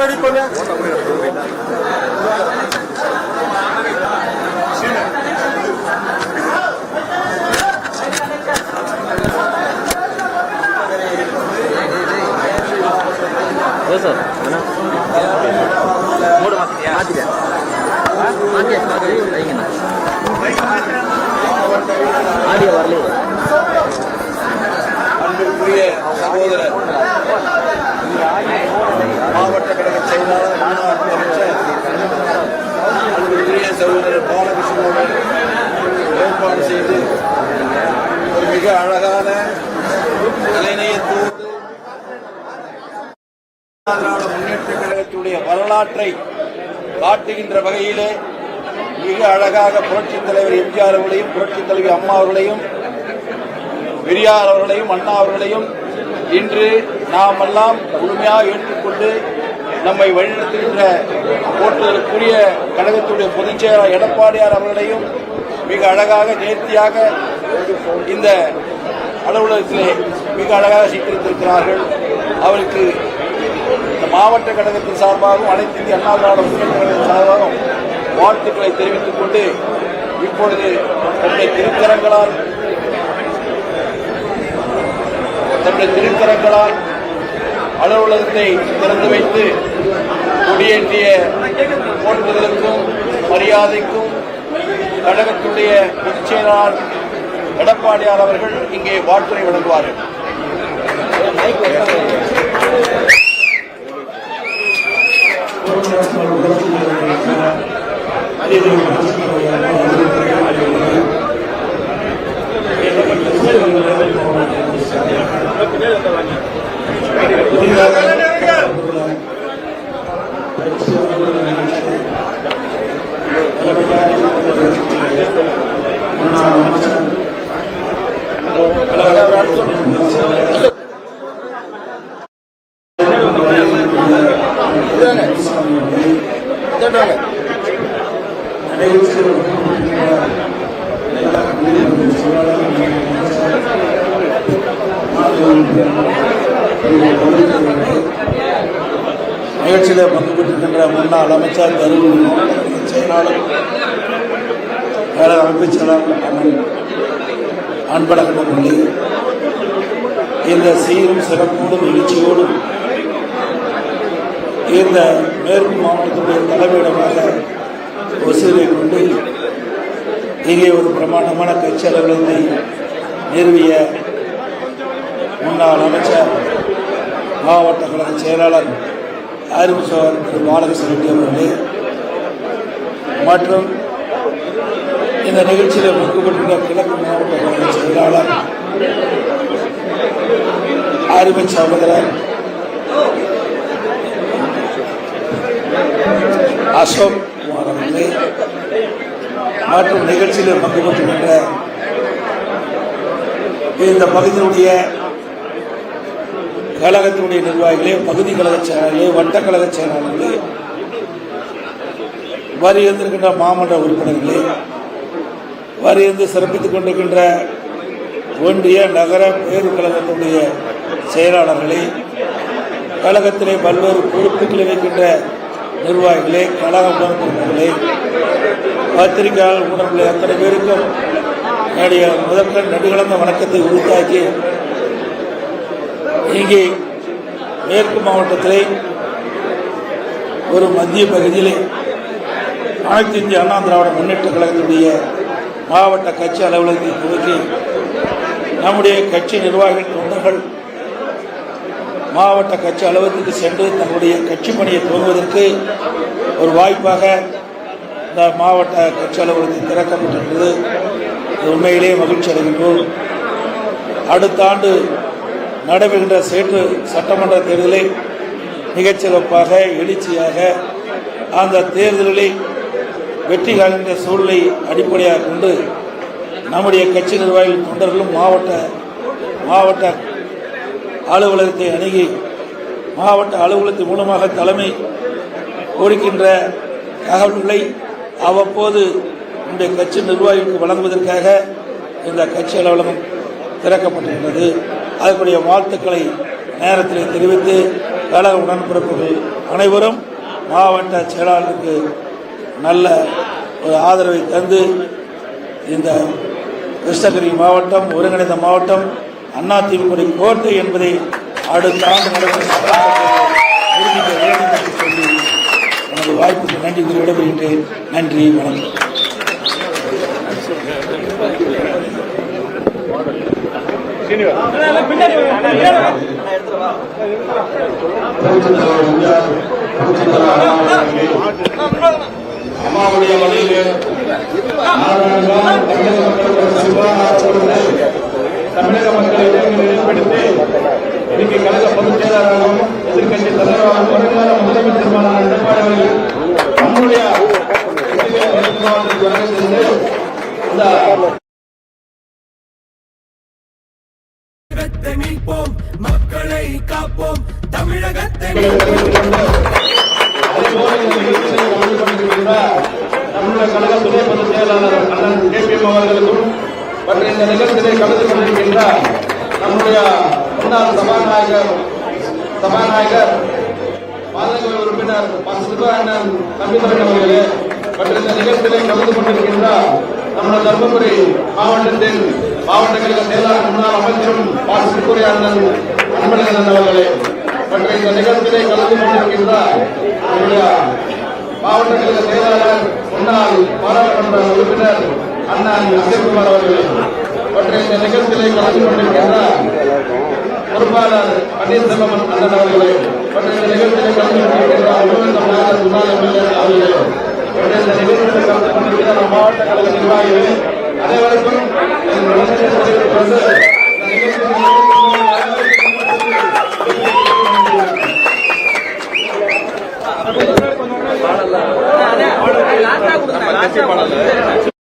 Ready பண்ணு sir. மூடு மாத்தியா? மாத்தியா? வரலையே சகோதரர். மாவட்ட கழக செயலாளர் முன்னாள் அமைச்சர் சகோதரர் பாலகிருஷ்ணன் ஏற்பாடு செய்து ஒரு மிக அழகான கலைநயத்தோடு திராவிட முன்னேற்ற கழகத்துடைய வரலாற்றை காட்டுகின்ற வகையிலே மிக அழகாக புரட்சித் தலைவர் எம்ஜிஆர் அவர்களையும் புரட்சித் தலைவி அம்மா அவர்களையும் பெரியார் அவர்களையும் அண்ணா அவர்களையும் இன்று நாம் எல்லாம் முழுமையாக ஏற்றுக்கொண்டு நம்மை வழிநடத்துகின்ற போற்றுதலுக்குரிய கழகத்துடைய பொதுச் செயலாளர் எடப்பாடியார் அவர்களையும் மிக அழகாக நேர்த்தியாக இந்த அலுவலகத்திலே மிக அழகாக சீர்திருத்திருக்கிறார்கள் அவருக்கு இந்த மாவட்ட கழகத்தின் சார்பாகவும் அனைத்து இந்திய அண்ணா திராவிட முன்னேற்ற கழகத்தின் சார்பாகவும் வாழ்த்துக்களை தெரிவித்துக் கொண்டு இப்பொழுது தன்னுடைய திருக்கரங்களால் தன்னுடைய திருக்கரங்களால் அலுவலகத்தை திறந்து வைத்து கொடியேற்றிய போற்றுதலுக்கும் மரியாதைக்கும் கழகத்துடைய பொதுச் செயலாளர் எடப்பாடியார் அவர்கள் இங்கே வாழ்த்துறை வழங்குவார்கள். பிரமாண்டமான கட்சி நிறுவிய முன்னாள் அமைச்சர் மாவட்ட கழக செயலாளர் ஆறுமுகர் திரு பாலகிருஷ்ண ரெட்டி அவர்களே மற்றும் இந்த நிகழ்ச்சியில் ஒதுக்கப்பட்டுள்ள கிழக்கு மாவட்ட கழக செயலாளர் அருமை சகோதரர் அசோக் குமார் அவர்களே மற்றும் நிகழ்ச்சியில் பங்கு பெற்றுகின்ற இந்த பகுதியினுடைய கழகத்தினுடைய நிர்வாகிகளே பகுதி கழக செயலாளர்களே வட்ட கழக செயலாளர்களே வரி இருந்திருக்கின்ற மாமன்ற உறுப்பினர்களே வரி இருந்து சிறப்பித்துக் கொண்டிருக்கின்ற ஒன்றிய நகர பேரு கழகத்தினுடைய செயலாளர்களே கழகத்திலே பல்வேறு பொறுப்புகளை வைக்கின்ற நிர்வாகிகளே கழக உணர்வுகளே பத்திரிகையாளர் உணர்வுகளை அத்தனை பேருக்கும் என்னுடைய முதற்கண் நடுகலந்த வணக்கத்தை உறுத்தாக்கி இங்கே மேற்கு மாவட்டத்திலே ஒரு மத்திய பகுதியிலே அனைத்து இந்திய அண்ணா திராவிட முன்னேற்ற கழகத்தினுடைய மாவட்ட கட்சி அலுவலகத்தை துவக்கி நம்முடைய கட்சி நிர்வாகிகள் தொண்டர்கள் மாவட்ட கட்சி அலுவலகத்துக்கு சென்று தங்களுடைய கட்சி பணியை துவங்குவதற்கு ஒரு வாய்ப்பாக இந்த மாவட்ட கட்சி அலுவலகத்தை திறக்கப்பட்டிருக்கிறது உண்மையிலே மகிழ்ச்சி அடைகின்றோம். அடுத்த ஆண்டு நடைபெறுகின்ற சேற்று சட்டமன்ற தேர்தலை மிகச்சிறப்பாக எழுச்சியாக அந்த தேர்தலில் வெற்றி காண்கின்ற சூழலை அடிப்படையாக கொண்டு நம்முடைய கட்சி நிர்வாகிகள் தொண்டர்களும் மாவட்ட மாவட்ட அலுவலகத்தை அணுகி மாவட்ட அலுவலகத்தின் மூலமாக தலைமை கொடுக்கின்ற தகவல்களை அவ்வப்போது நம்முடைய கட்சி நிர்வாகிகளுக்கு வழங்குவதற்காக இந்த கட்சி அலுவலகம் திறக்கப்பட்டிருக்கிறது. அதற்குரிய வாழ்த்துக்களை நேரத்தில் தெரிவித்து கழக உடன்பிறப்புகள் அனைவரும் மாவட்ட செயலாளருக்கு நல்ல ஒரு ஆதரவை தந்து இந்த கிருஷ்ணகிரி மாவட்டம் ஒருங்கிணைந்த மாவட்டம் அண்ணா திமுக கோட்டை என்பதை அடுத்த ஆண்டு நடக்கும் நிரூபிக்க வேண்டும் என்று சொல்லி எனது வாய்ப்புக்கு நன்றி கூறி விடைபெறுகின்றேன். நன்றி வணக்கம். அம்மாவுடைய வழியிலே தமிழக மக்களை ஏற்படுத்தி இன்னைக்கு கழக பொதுச் செயலாளராகவும் எதிர்கட்சி தலைவராகவும் வருங்கால முதலமைச்சருமான எடப்பாடி அவர்கள் நம்முடைய இந்த தமிழகத்தை மீட்போம் மக்களை காப்போம் தமிழகத்தை மீட்போம். மற்றும் இந்த நிகழ்ச்சியை கலந்து கொண்டிருக்கின்ற நம்முடைய முன்னாள் சபாநாயகர் சபாநாயகர் பாராளுமன்ற உறுப்பினர் பசுப அண்ணன் அவர்களே மற்றும் இந்த கலந்து கொண்டிருக்கின்ற நம்முடைய தர்மபுரி மாவட்டத்தின் மாவட்ட கழக செயலாளர் முன்னாள் அமைச்சரும் பாசுக்குறை அண்ணன் அன்பழகன் அவர்களே மற்றும் இந்த நிகழ்ச்சியை கலந்து கொண்டிருக்கின்ற நம்முடைய மாவட்ட கழக செயலாளர் முன்னாள் பாராளுமன்ற உறுப்பினர் அண்ணன் அஜய்குமார் அவர்களே மற்றும் இந்த நிகழ்ச்சியை கலந்து கொண்டிருக்கின்ற பொறுப்பாளர் பன்னீர்செல்வம் அண்ணன் அவர்களே மற்றும் இந்த நிகழ்ச்சியை கலந்து கொண்டிருக்கின்ற உலகத்த முன்னாள் எம்எல்ஏ அவர்களே மற்றும் இந்த நிகழ்ச்சியை கலந்து கொண்டிருக்கின்ற மாவட்ட கழக நிர்வாகிகள் அனைவருக்கும் என் வணக்கத்தை தெரிவித்துக் கொண்டு இந்த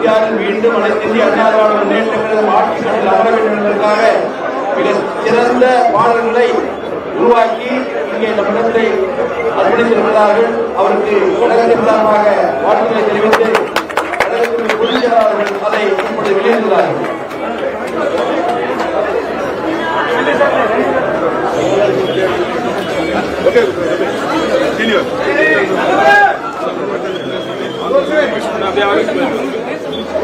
இரண்டாயிரத்தி மீண்டும் அனைத்து இந்திய அண்ணா முன்னேற்ற கழகம் ஆட்சிகளில் அமர வேண்டும் என்பதற்காக மிக சிறந்த பாடல்களை உருவாக்கி இங்கே நம்மிடத்தை அர்ப்பணித்திருக்கிறார்கள் அவருக்கு கழகத்தின் சார்பாக வாழ்த்துக்களை தெரிவித்து கழகத்தினுடைய பொதுச் அதை இப்பொழுது வெளியிடுகிறார்கள். சரித்திர நாயகன்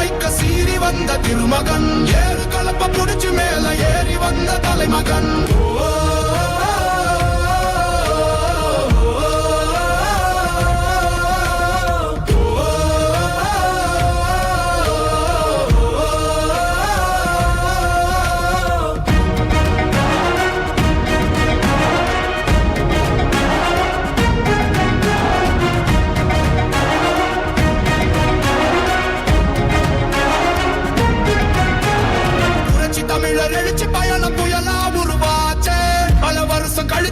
வைக்க சீறி வந்த திருமகன். ஏறு கலப்ப புடிச்சு மேல ஏறி வந்த தலைமகன். ஓ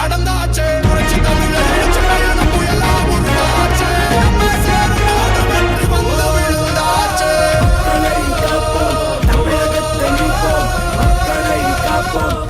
நடந்தாச்சே புரட்சி தமிழர் எழுச்சி பயணம் புயலா உருவாச்சே. நம்ம சேரும் போது வெற்றி வந்து விழுந்தாச்சே மக்களை காப்போம் தமிழகத்தை மீட்போம் மக்களை காப்போம்.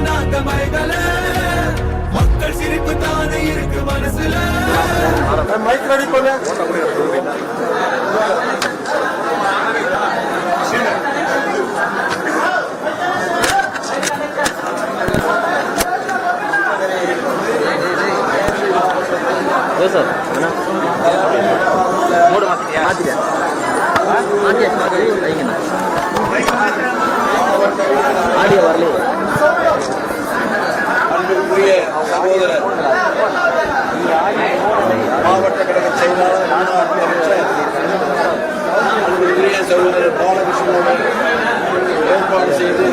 பழத்தை கண்டு நாங்க மயங்கல மக்கள் சிரிப்பு தானே இருக்கு மனசுல. ஓ சார் அண்ணா மூடு மாத்திட்டியா மாத்திட்டேன் மாத்தியாச்சு வைங்கண்ணா ஆடியோ வரலையே அன்புக்குரிய சகோதரர் மாவட்ட கழக செயலாளர் முன்னாள் அமைச்சர் சகோதரர் பாலகிருஷ்ணன் ஏற்பாடு செய்து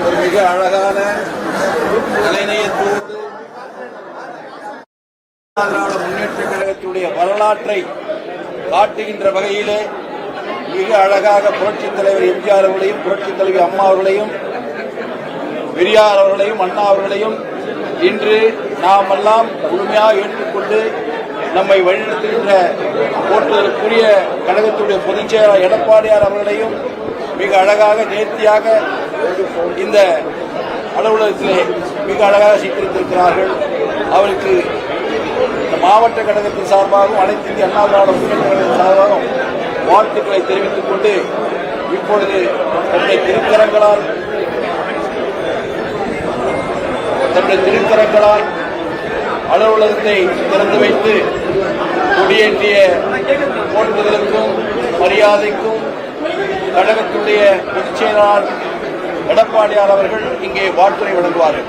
ஒரு மிக அழகான கலைநயத்தோடு திராவிட முன்னேற்ற கழகத்துடைய வரலாற்றை காட்டுகின்ற வகையிலே மிக அழகாக புரட்சித் தலைவர் எம்ஜிஆர் அவர்களையும் புரட்சித் தலைவர் அம்மா அவர்களையும் பெரியார் அவர்களையும் அண்ணா அவர்களையும் இன்று நாம் எல்லாம் முழுமையாக ஏற்றுக்கொண்டு நம்மை வழிநடத்துகின்ற போற்றுதலுக்குரிய கழகத்துடைய பொதுச் செயலாளர் எடப்பாடியார் அவர்களையும் மிக அழகாக நேர்த்தியாக இந்த அலுவலகத்திலே மிக அழகாக சித்தரித்திருக்கிறார்கள். அவருக்கு இந்த மாவட்ட கழகத்தின் சார்பாகவும் அனைத்து இந்திய அண்ணா திராவிட முன்னேற்ற கழகத்தின் சார்பாகவும் வாழ்த்துக்களை தெரிவித்துக் கொண்டு இப்பொழுது தன்னுடைய திருக்கரங்களால் தன்னுடைய திருக்கரங்களால் அலுவலகத்தை திறந்து வைத்து கொடியேற்றிய போற்றுதலுக்கும் மரியாதைக்கும் கழகத்துடைய பொதுச் செயலாளர் எடப்பாடியார் அவர்கள் இங்கே வாழ்த்துறை வழங்குவார்கள்.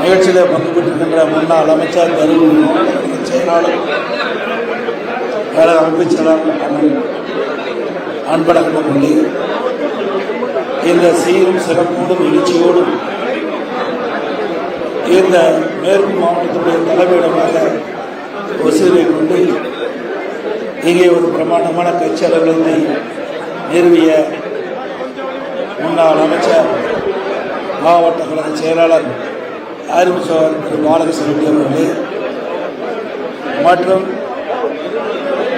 நிகழ்ச்சியில் பங்கு பெற்றிருக்கின்ற முன்னாள் அமைச்சர் கரூர் செயலாளர் வேளாண் அமைப்பு செயலாளர் அன்பழகன் இந்த சீரும் சிறப்போடும் எழுச்சியோடும் இந்த மேற்கு மாவட்டத்துடைய தலைமையிடமாக ஒசூரை கொண்டு இங்கே ஒரு பிரமாண்டமான கட்சி அலுவலகத்தை நிறுவிய முன்னாள் அமைச்சர் மாவட்ட கழக செயலாளர் ஆரிமுசோர் திரு பாலகிருஷ்ணன் ரெட்டி அவர்களே. மற்றும்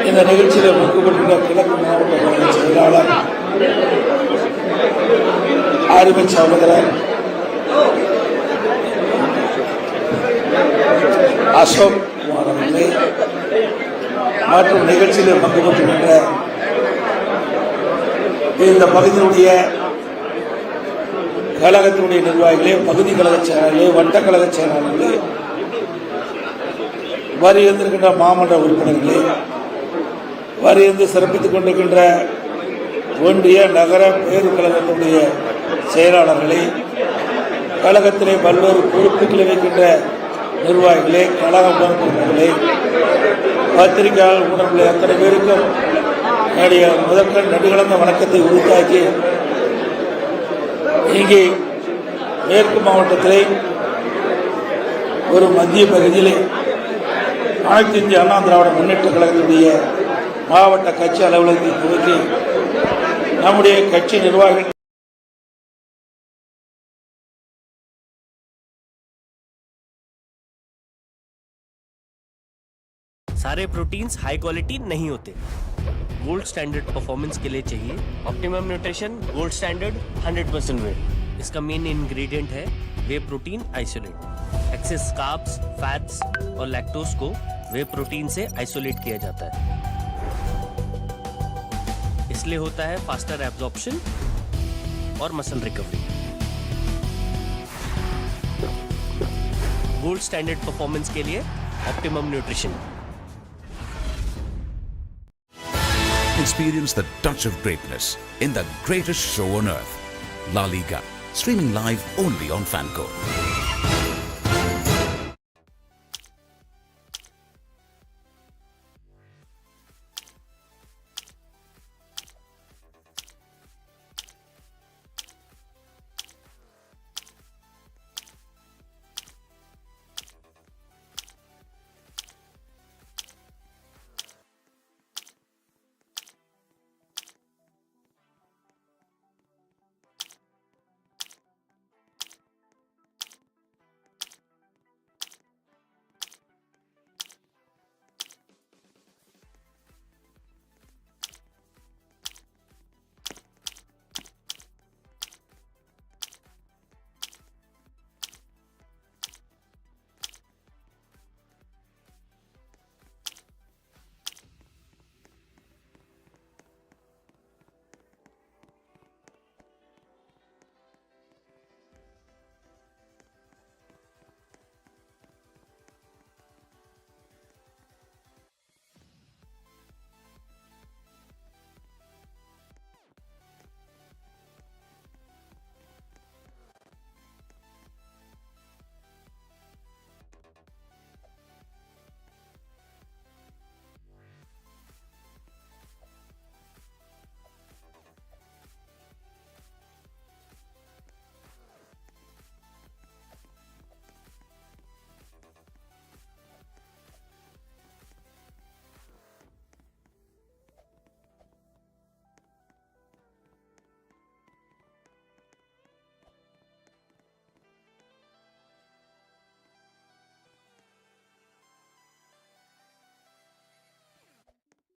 இந்த நிகழ்ச்சியில் முக்கப்பட்டுள்ள கிழக்கு மாவட்ட கழக செயலாளர் ஆர்மி சகோதரர் அசோக் குமார் அவர்களே. மற்றும் நிகழ்ச்சியில் பங்கு பெற்றுகின்ற இந்த பகுதியினுடைய கழகத்தினுடைய நிர்வாகிகளே பகுதி கழக செயலாளர்களே வட்ட கழக செயலாளர்களே வரி இருந்திருக்கின்ற மாமன்ற உறுப்பினர்களே வரி இருந்து சிறப்பித்துக் கொண்டிருக்கின்ற ஒன்றிய நகர பேரு கழகத்தினுடைய செயலாளர்களே கழகத்திலே பல்வேறு பொறுப்புகளை வைக்கின்ற நிர்வாகிகளே கழக உடன்பிறப்புகளே பத்திரிகையாளர் உடன்பிள்ளை அத்தனை பேருக்கும் என்னுடைய முதற்கண் நடுகலந்த வணக்கத்தை உருவாக்கி இங்கே மேற்கு மாவட்டத்திலே ஒரு மத்திய பகுதியிலே அனைத்து இந்திய அண்ணா திராவிட முன்னேற்ற கழகத்தினுடைய மாவட்ட கட்சி அலுவலகத்தை துவக்கி நம்முடைய கட்சி நிர்வாகிகள் सारे प्रोटीन्स हाई क्वालिटी नहीं होते। गोल्ड स्टैंडर्ड परफॉर्मेंस के लिए चाहिए। Optimum nutrition gold standard 100 percent whey इसका मेन इंग्रेडिएंट है whey protein isolate excess carbs fats और लैक्टोज को वे प्रोटीन से आइसोलेट किया जाता है। इसलिए होता है फास्टर एब्जॉर्प्शन और muscle recovery gold standard performance के लिए optimum nutrition Experience the touch of greatness in the greatest show on earth. La Liga, streaming live only on Fanco.